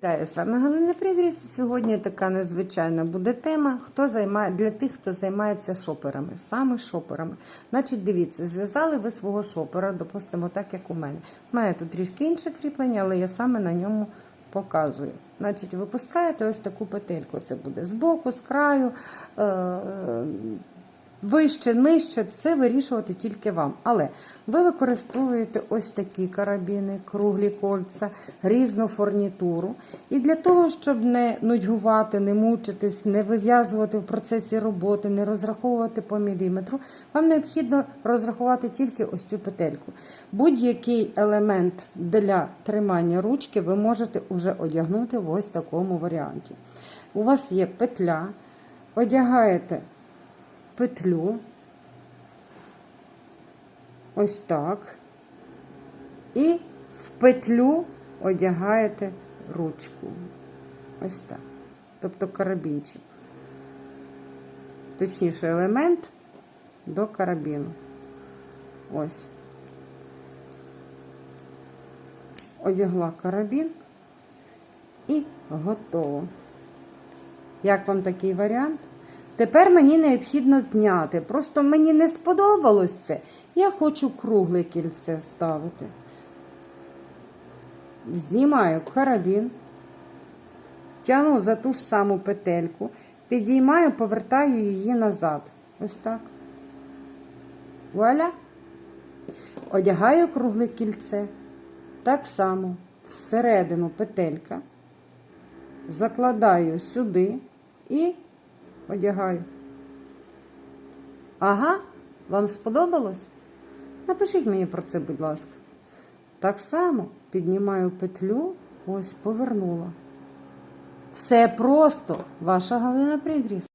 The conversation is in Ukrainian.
Вітаю з вами Галина Пригріс. Сьогодні така незвичайна буде тема хто займає, для тих, хто займається шоперами, саме шоперами. Значить, дивіться, зв'язали ви свого шопера, допустимо, так як у мене. У мене тут трішки інше кріплення, але я саме на ньому показую. Значить, випускаєте ось таку петельку. Це буде з боку, з краю. Е- Вище, нижче, це вирішувати тільки вам. Але ви використовуєте ось такі карабіни, круглі кольця, різну фурнітуру. І для того, щоб не нудьгувати, не мучитись, не вив'язувати в процесі роботи, не розраховувати по міліметру, вам необхідно розрахувати тільки ось цю петельку. Будь-який елемент для тримання ручки ви можете вже одягнути в ось такому варіанті. У вас є петля, одягаєте петлю. Ось так. І в петлю одягаєте ручку. Ось так. Тобто карабінчик. Точніше, елемент до карабіну. Ось. Одягла карабін і готово. Як вам такий варіант? Тепер мені необхідно зняти. Просто мені не сподобалось це. Я хочу кругле кільце ставити. Знімаю карабін, тягну за ту ж саму петельку, підіймаю, повертаю її назад. Ось так. Вуаля. Одягаю кругле кільце. Так само всередину петелька. Закладаю сюди і одягаю. Ага, вам сподобалось? Напишіть мені про це, будь ласка. Так само піднімаю петлю, ось повернула. Все просто, ваша Галина Пригріс.